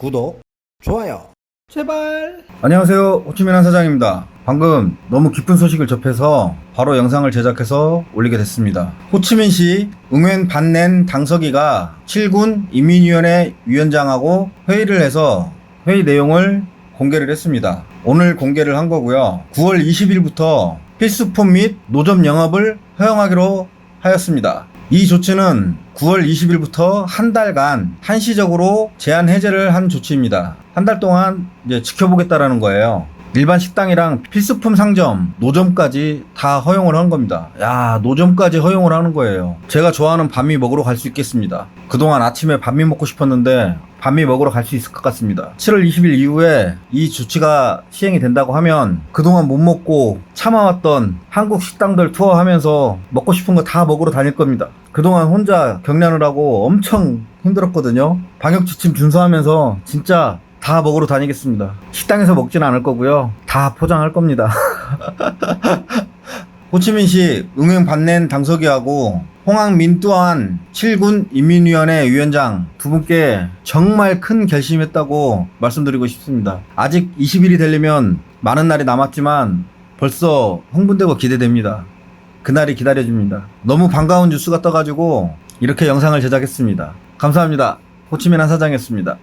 구독, 좋아요. 제발. 안녕하세요. 호치민한 사장입니다. 방금 너무 기쁜 소식을 접해서 바로 영상을 제작해서 올리게 됐습니다. 호치민시 응웬 반낸 당서기가 7군 인민위원회 위원장하고 회의를 해서 회의 내용을 공개를 했습니다. 오늘 공개를 한 거고요. 9월 20일부터 필수품 및 노점 영업을 허용하기로 하였습니다. 이 조치는 9월 20일부터 한 달간 한시적으로 제한 해제를 한 조치입니다. 한 달 동안 이제 지켜보겠다라는 거예요. 일반 식당이랑 필수품 상점, 노점까지 다 허용을 한 겁니다. 야, 노점까지 허용을 하는 거예요. 제가 좋아하는 반미 먹으러 갈 수 있겠습니다. 그동안 아침에 반미 먹고 싶었는데 반미 먹으러 갈 수 있을 것 같습니다. 7월 20일 이후에 이 조치가 시행이 된다고 하면 그동안 못 먹고 참아왔던 한국 식당들 투어하면서 먹고 싶은 거 다 먹으러 다닐 겁니다. 그동안 혼자 격려를 하고 엄청 힘들었거든요. 방역 지침 준수하면서 진짜 다 먹으러 다니겠습니다. 식당에서 먹진 않을 거고요. 다 포장할 겁니다. 호치민시 응행 반낸 당서기하고 홍항민 또한 7군 인민위원회 위원장 두 분께 정말 큰 결심했다고 말씀드리고 싶습니다. 아직 20일이 되려면 많은 날이 남았지만 벌써 흥분되고 기대됩니다. 그날이 기다려집니다. 너무 반가운 뉴스가 떠가지고 이렇게 영상을 제작했습니다. 감사합니다. 호치민 한 사장이었습니다.